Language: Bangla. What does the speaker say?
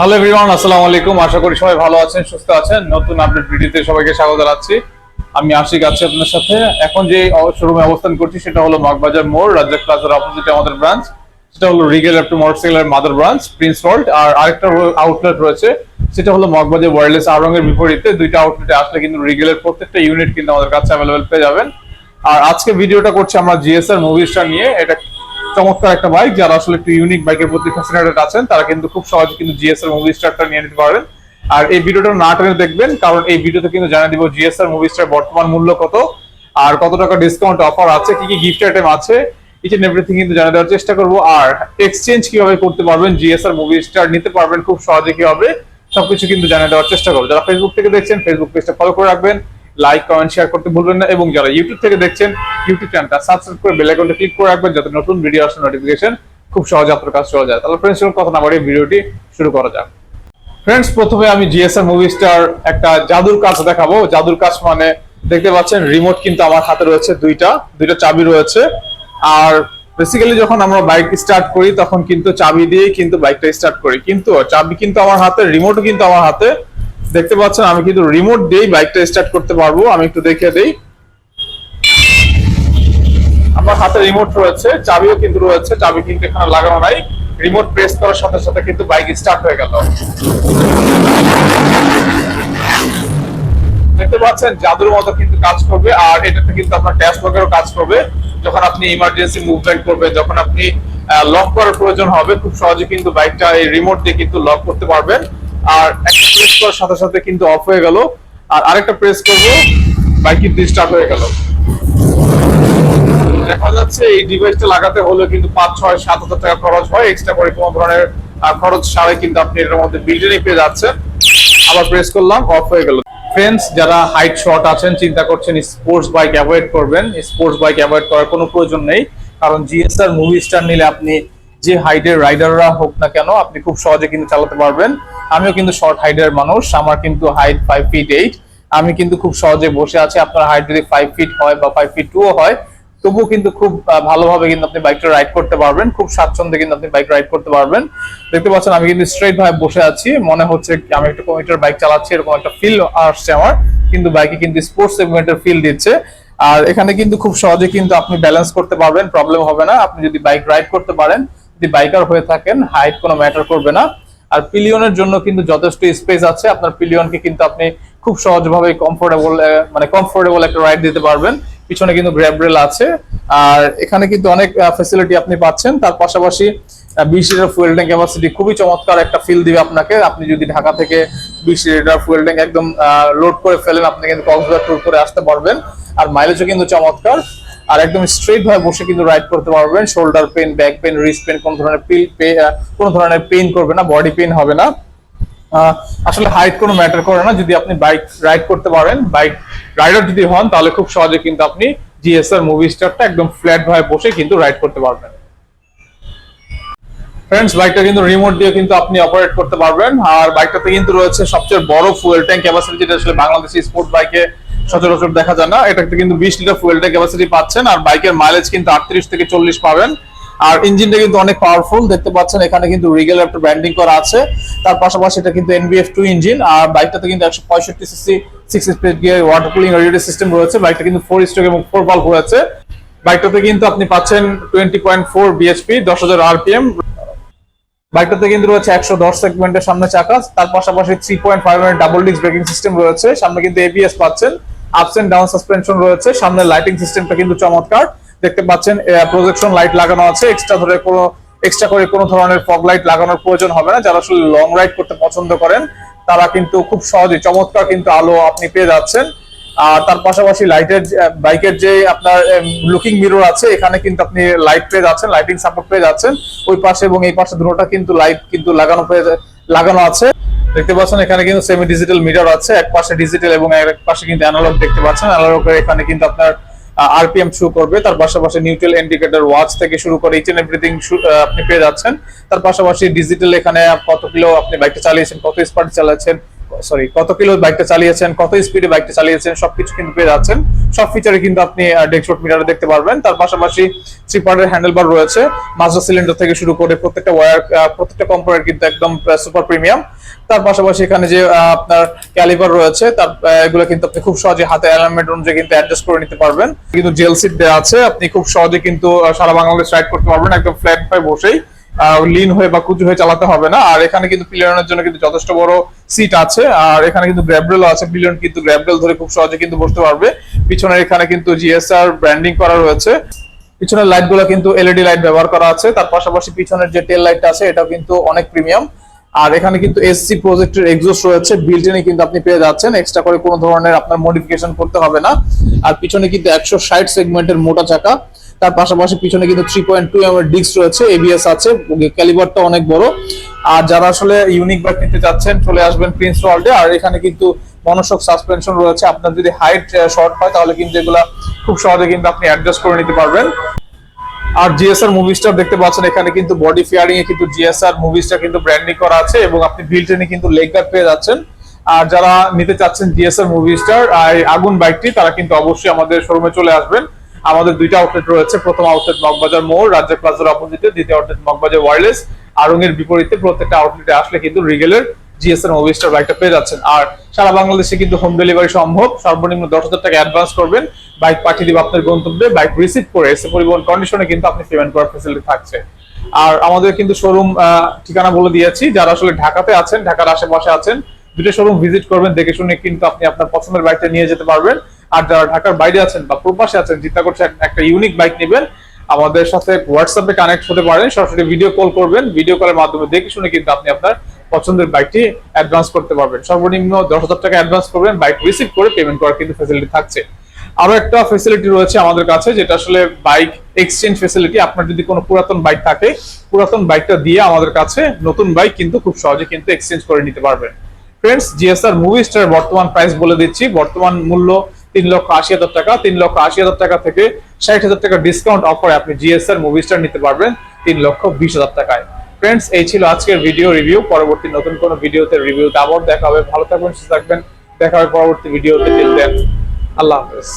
হ্যালো এভরিওয়ান আসসালামু আলাইকুম। আশা করি সবাই ভালো আছেন, সুস্থ আছেন। নতুন আপডেট ভিডিওতে সবাইকে স্বাগত জানাচ্ছি। আমি আশিক আছি আপনার সাথে। এখন যে শোরুমে অবস্থান করছি, সেটা হলো মগবাজার মোড়, রাজ্জাক প্লাজার অপোজিটে আমাদের ব্রাঞ্চ সেটা হলো রিগেল আপটু মোটরসাইকেলের মাদার ব্রাঞ্চ প্রিন্স রোড আর আরেকটা আউটলেট রয়েছে, সেটা হলো মগবাজার ওয়ারলেস আরঙের বিপরীতে। দুইটা আউটলেটে আসলে কিন্তু রিগেলের প্রত্যেকটা ইউনিট কিন্তু আমাদের কাছে অ্যাভেলেবেল পেয়ে যাবেন। আর আজকে ভিডিওটা করছি আমরা জিএসআর মুভিসটা নিয়ে। এটা চমৎকার একটা বাইক যারা আসলে একটু ইউনিক বাইকের প্রতি ফ্যাসিনেটেড আছেন, তারা কিন্তু খুব সহজে কিন্তু জিএসআর মুভি স্টারটা নিয়ে নিতে পারেন আর এই ভিডিওটা না টেনে দেখবেন, কারণ এই ভিডিওতে কিন্তু জানিয়ে দিব জিএস জিএসআর মুভি স্টার বর্তমান মূল্য কত, আর কত টাকা ডিসকাউন্ট অফার আছে, কি কি গিফট আইটেম আছে ইচ এন্ড এভরিথিং কিন্তু জানিয়ে দেওয়ার চেষ্টা করব। আর এক্সচেঞ্জ কীভাবে করতে পারবেন জিএস জিএসআর মুভি স্টার নিতে পারবেন খুব সহজে কীভাবে, সবকিছু কিন্তু জানিয়ে দেওয়ার চেষ্টা করব। যারা ফেসবুক থেকে দেখছেন ফেসবুক পেজটা ফলো করে রাখবেন। লাইক কমেন্ট শেয়ার করতে ভুলবেন না। এবং যারা ইউটিউব থেকে দেখছেন ইউটিউব চ্যানেলটা সাবস্ক্রাইব করে বেল আইকনটা ক্লিক করে রাখবেন যাতে নতুন ভিডিও আসলে নোটিফিকেশন খুব সহজে আপনার কাছে চলে যায়। তাহলে ফ্রেন্ডস কথা না বাড়িয়ে ভিডিওটি শুরু করা যাক। ফ্রেন্ডস প্রথমে আমি জিএসআর মুভি স্টার একটা জাদুর কাজ দেখাবো। জাদুর কাজ মানে দেখতে পাচ্ছেন রিমোট কিন্তু আমার হাতে রয়েছে দুইটা দুইটা চাবি রয়েছে। আর বেসিক্যালি যখন আমরা বাইক স্টার্ট করি, তখন কিন্তু চাবি দিয়েই কিন্তু বাইকটা স্টার্ট করি। কিন্তু চাবি কিন্তু আমার হাতে রিমোটও কিন্তু আমার হাতে। দেখতে পাচ্ছেন, আমি কিন্তু রিমোট দিয়েই বাইকটা স্টার্ট করতে পারব। আমি একটু দেখে দেই। আমার হাতে রিমোট রয়েছে, চাবিও কিন্তু রয়েছে, চাবি কিন্তু এখানে লাগানো নাই। রিমোট প্রেস করার সাথে সাথে কিন্তু বাইক স্টার্ট হয়ে গেল। দেখতে পাচ্ছেন, জাদুর মতো কিন্তু কাজ করবে, আর এটাতে কিন্তু আপনার ড্যাশ লকেরও কাজ করবে। যখন আপনি ইমার্জেন্সি মুভমেন্ট করবেন, যখন আপনি লক করার প্রয়োজন হবে, খুব সহজে কিন্তু বাইকটা এই রিমোট দিয়ে কিন্তু লক করতে পারবেন। আর একটা প্রেস করার সাথে সাথে কিন্তু অফ হয়ে গেল। আর আরেকটা প্রেস করব বাইক কিন্তু স্টার্ট হয়ে গেল। দেখা যাচ্ছে এই ডিভাইসটা লাগাতে হলে কিন্তু পাঁচ, ছয়, সাত হাজার টাকা খরচ হয়। এক্সট্রা করে কোনো ধরনের খরচ ছাড়াই কিন্তু আপনি এটার মধ্যে বিল্ডিং পেয়ে যাচ্ছেন। আবার প্রেস করলাম অফ হয়ে গেল। ফ্রেন্ডস যারা হাইট শর্ট আছেন, চিন্তা করছেন স্পোর্টস বাইক অ্যাভয়েড করবেন। স্পোর্টস বাইক অ্যাভয়েড করার কোনো প্রয়োজন নেই। কারণ জিএসআর মুভি স্টার নিলে আপনি যে হাইটের রাইডাররা হোক না কেন, আপনি খুব সহজে কিন্তু চালাতে পারবেন। আমিও কিন্তু শর্ট হাইটের মানুষ, আমার কিন্তু হাইট ফাইভ ফিট এইট আমি কিন্তু খুব সহজে বসে আছি, আপনার হাইট যদি ফাইভ ফিট হয় বা ফাইভ ফিট টুও হয়, তবুও কিন্তু খুব ভালোভাবে কিন্তু আপনি বাইকটা রাইড করতে পারবেন, খুব স্বাচ্ছন্দ্যে কিন্তু আপনি বাইক রাইড করতে পারবেন। দেখতে পাচ্ছেন, আমি কিন্তু স্ট্রেট ভাবে বসে আছি, মনে হচ্ছে আমি একটা কমিটার বাইক চালাচ্ছি, এরকম একটা ফিল আসছে আমার, কিন্তু বাইকে কিন্তু স্পোর্টস সেগমেন্টের ফিল দিচ্ছে। আর এখানে কিন্তু খুব সহজে কিন্তু আপনি ব্যালেন্স করতে পারবেন প্রবলেম হবে না। আপনি যদি বাইক রাইড করতে পারেন, যদি বাইকার হয়ে থাকেন হাইট কোনো ম্যাটার করবে না। আর পিলিয়নের জন্য কিন্তু যথেষ্ট স্পেস আছে। আপনার পিলিয়নকে কিন্তু আপনি খুব সহজভাবে কমফোর্টেবল মানে কমফোর্টেবল একটা রাইড দিতে পারবেন। পিছনে কিন্তু গ্র্যাব রেল আছে। আর এখানে কিন্তু অনেক ফেসিলিটি আপনি পাচ্ছেন। তার পাশাপাশি বিশ লিটার ফুয়েল ট্যাঙ্ক ক্যাপাসিটি খুবই চমৎকার একটা ফিল দিবে আপনাকে। আপনি যদি ঢাকা থেকে বিশ লিটার ফুয়েল ট্যাঙ্ক একদম লোড করে ফেলেন, আপনি কিন্তু কক্সবাজার ট্যুর করে আসতে পারবেন। আর মাইলেজও কিন্তু চমৎকার। আর একদম স্ট্রেট ভাবে বসে কিন্তু রাইড করতে পারবেন। Shoulder pain back pain wrist pain কোন ধরনের পিল কোন ধরনের পেইন করবে না বডি পেইন হবে না। আসলে হাইট কোনো ম্যাটার করে না। যদি আপনি বাইক রাইড করতে পারেন বাইক রাইডার যদি হন, তাহলে খুব সহজে কিন্তু আপনি জিএসআর মুভি স্টারটা একদম ফ্ল্যাট ভাবে বসে কিন্তু রাইড করতে পারবেন। ফ্রেন্ডস বাইকটা কিন্তু রিমোট দিয়ে কিন্তু আপনি অপারেট করতে পারবেন। আর বাইকটাতে কিন্তু রয়েছে সবচেয়ে বড় ফুয়েল ট্যাঙ্ক ক্যাপাসিটি যেটা আসলে বাংলাদেশি স্পোর্ট বাইকে সচরাচর দেখা যায় না। এটাতে কিন্তু বিশ লিটার ফুয়েল ট্যাঙ্ক ক্যাপাসিটি পাচ্ছেন আর বাইকের মাইলেজ কিন্তু আটত্রিশ থেকে চল্লিশ পাবেন। আর ইঞ্জিনটা কিন্তু অনেক পাওয়ারফুল দেখতে পাচ্ছেন এখানে কিন্তু রিগেল একটা ব্র্যান্ডিং করা আছে। তার পাশাপাশি এটা কিন্তু এনবিএফ টু ইঞ্জিন আর বাইকটাতে কিন্তু একশো পঁয়ষট্টি CC six speed gear water cooling radio system রয়েছে। বাইকটা কিন্তু ফোর স্ট্রোক এবং ফোর বাল্ব রয়েছে। বাইকটাতে কিন্তু আপনি পাচ্ছেন টোয়েন্টি পয়েন্ট ফোর বিএসপি দশ হাজার আরপিএম বাইকটাতে কিন্তু রয়েছে একশো দশ সেগমেন্টের সামনে চাকা। তার পাশাপাশি three point five double disc braking system রয়েছে। সামনে কিন্তু এবিএস পাচ্ছেন। আপস এন্ড ডাউন সাসপেনশন রয়েছে। সামনে লাইটিং সিস্টেমটা কিন্তু চমৎকার। দেখতে পাচ্ছেন প্রজেকশন লাইট লাগানো আছে। এক্সট্রা ধরে কোনো এক্সট্রা করে কোনো ধরনের ফগ লাইট লাগানোর প্রয়োজন হবে না। যারা আসলে লং রাইড করতে পছন্দ করেন, তারা কিন্তু খুব সহজে, চমৎকার কিন্তু আলো আপনি পেয়ে যাচ্ছেন। আর তার পাশাপাশি লাইটের বাইকের যে আপনার লুকিং মিরর আছে, এখানে কিন্তু আপনি লাইট পেয়ে যাচ্ছেন লাইটিং সাপোর্ট পেয়ে যাচ্ছেন। ওই পাশে এবং এই পাশে দুটোটা কিন্তু লাইট কিন্তু লাগানো পেয়ে, লাগানো আছে। দেখতে পাচ্ছেন, এখানে কিন্তু সেমি ডিজিটাল মিটার আছে। এক পাশে ডিজিটাল এবং এক পাশে কিন্তু অ্যানালগ দেখতে পাচ্ছেন। অ্যানালগ এখানে কিন্তু আপনার আরপিএম শো করবে। তার পাশাপাশি নিউট্রাল ইন্ডিকেটর ওয়াচ থেকে শুরু করে ইচ এন্ড এভরিথিং আপনি পেয়ে যাচ্ছেন। তার পাশাপাশি ডিজিটাল এখানে কত কিলো আপনি বাইকটা চালিয়েছেন, কত স্পিড চালাচ্ছেন সরি কত কিলো বাইকটা চালিয়েছেন, কত স্পিডে বাইকটা চালিয়েছেন, সবকিছু কিন্তু পেয়ে যাচ্ছেন। সব ফিচারে কিন্তু আপনি ডেকশট মিটারে দেখতে পারবেন। তার পাশাপাশি থ্রি পার্টের হ্যান্ডেল বার রয়েছে। মাস্টার সিলিন্ডার থেকে শুরু করে প্রত্যেকটা ওয়্যার প্রত্যেকটা কম্পোনেন্ট কিন্তু একদম সুপার প্রিমিয়াম তার পাশাপাশি এখানে যে আপনার ক্যালিপার রয়েছে, তার এগুলো কিন্তু আপনি খুব সহজে হাতে অ্যালাইনমেন্ট অনুযায়ী কিন্তু অ্যাডজাস্ট করে নিতে পারবেন। কিন্তু জেল সিট দেওয়া আছে, আপনি খুব সহজে কিন্তু সারা বাংলাদেশ রাইড করতে পারবেন, একদম ফ্ল্যাট পায়ে বসেই। লিন হয়ে বা কুচু হয়ে চালাতে হবে না। আর এখানে কিন্তু পিলিয়নের জন্য কিন্তু যথেষ্ট বড় সিট আছে। আর এখানে কিন্তু গ্র্যাবরেল আছে। পিলিয়ন কিন্তু গ্র্যাবরেল ধরে খুব সহজে কিন্তু বসতে পারবে। পিছনের এখানে কিন্তু জিএসআর ব্র্যান্ডিং করা রয়েছে। পিছনের লাইটগুলো কিন্তু এলইডি লাইট ব্যবহার করা আছে। তার পাশাপাশি পিছনের যে টেল লাইটটা আছে, এটাও কিন্তু অনেক প্রিমিয়াম আর এখানে কিন্তু এসসি প্রজেক্টের এক্সস্ট রয়েছে। বিল্ট ইনে কিন্তু আপনি পেয়ে যাচ্ছেন। এক্সট্রা করে কোনো ধরনের আপনার মডিফিকেশন করতে হবে না। আর পিছনে কিন্তু একশো ষাট সেগমেন্টের মোটা চাকা। তার পাশাপাশি পিছনে কিন্তু three point two M disc রয়েছে এবিএস আছে ক্যালিবারটা অনেক বড়। আর যারা আসলে ইউনিক বাইক নিতে চাচ্ছেন, চলে আসবেন প্রিন্স ওয়ার্ল্ডে আর এখানে কিন্তু মনোশক সাসপেনশন রয়েছে। আপনার যদি হাইট শর্ট হয়, তাহলে কিন্তু এগুলা খুব সহজে কিন্তু আপনি অ্যাডজাস্ট করে নিতে পারবেন। আর জিএসআর মুভি স্টার দেখতে পাচ্ছেন, এখানে কিন্তু বডি ফিয়ারিং এ কিন্তু জিএসআর মুভি স্টার কিন্তু ব্র্যান্ডিং করা আছে এবং আপনি বিল্ট ইনে কিন্তু লেগ গার্ড পেয়ে যাচ্ছেন। আর যারা নিতে চাচ্ছেন জিএসআর মুভি স্টার আর আগুন বাইকটি তারা কিন্তু অবশ্যই আমাদের শোরুমে চলে আসবেন। আমাদের দুইটা আউটলেট রয়েছে। প্রথম আউটলেট মগবাজার মোড়, রাজ্য প্লাজার অপোজিটে দ্বিতীয় আউটলেট মগবাজার ওয়ারলেস আরঙের বিপরীতে প্রত্যেকটা আউটলেটে আসলে কিন্তু রিগেলের জিএসআর মুভি স্টার বাইকটা পেয়ে যাচ্ছেন। আর সারা বাংলাদেশে কিন্তু হোম ডেলিভারি সম্ভব। সর্বনিম্ন দশ হাজার টাকা অ্যাডভান্স করবেন। বাইক পাঠিয়ে দিবে আপনার গন্তব্যে। বাইক রিসিভ করে এসে পরিবহন কন্ডিশনে কিন্তু আপনি পেমেন্ট করার ফেসিলিটি থাকছে। আর আমাদের কিন্তু শোরুম ঠিকানা বলে দিয়েছি। যারা আসলে ঢাকাতে আছেন, ঢাকার আশেপাশে আছেন, দুটো শোরুম ভিজিট করবেন। দেখে শুনে কিন্তু আপনি আপনার পছন্দের বাইকটা নিয়ে যেতে পারবেন। আর যারা ঢাকার বাইরে আছেন বা প্রবাসে আছেন চিন্তা করছে একটা ইউনিক বাইক নেবেন। আমাদের সাথে হোয়াটসঅ্যাপে কানেক্ট হতে পারেন, সরাসরি ভিডিও কল করবেন। ভিডিও কলের মাধ্যমে দেখে শুনে কিন্তু আপনি আপনার পছন্দের বাইকটি অ্যাডভান্স করতে পারবেন। সর্বনিম্ন দশ হাজার টাকা অ্যাডভান্স করবেন। বাইক রিসিভ করে পেমেন্ট করার কিন্তু ফেসিলিটি থাকছে। আরও একটা ফেসিলিটি রয়েছে আমাদের কাছে, যেটা আসলে বাইক এক্সচেঞ্জ ফেসিলিটি আপনার যদি কোনো পুরাতন বাইক থাকে, পুরাতন বাইকটা দিয়ে আমাদের কাছে নতুন বাইক কিন্তু খুব সহজে কিন্তু এক্সচেঞ্জ করে নিতে পারবেন। ফ্রেন্ডস জিএসআর মুভি স্টার বর্তমান প্রাইস বলে দিচ্ছি। বর্তমান মূল্য তিন লক্ষ আশি হাজার টাকা, তিন লক্ষ আশি হাজার টাকা থেকে ষাট হাজার টাকা ডিসকাউন্ট অফারে আপনি জিএসআর মুভি স্টার নিতে পারবেন তিন লক্ষ বিশ হাজার টাকায়। ফ্রেন্ডস এই ছিল আজকের ভিডিও রিভিউ পরবর্তী নতুন কোন ভিডিওতে রিভিউতে আবার দেখা হবে। ভালো থাকবেন, সুস্থ থাকবেন। দেখা হবে পরবর্তী ভিডিওতে আল্লাহ হাফেজ।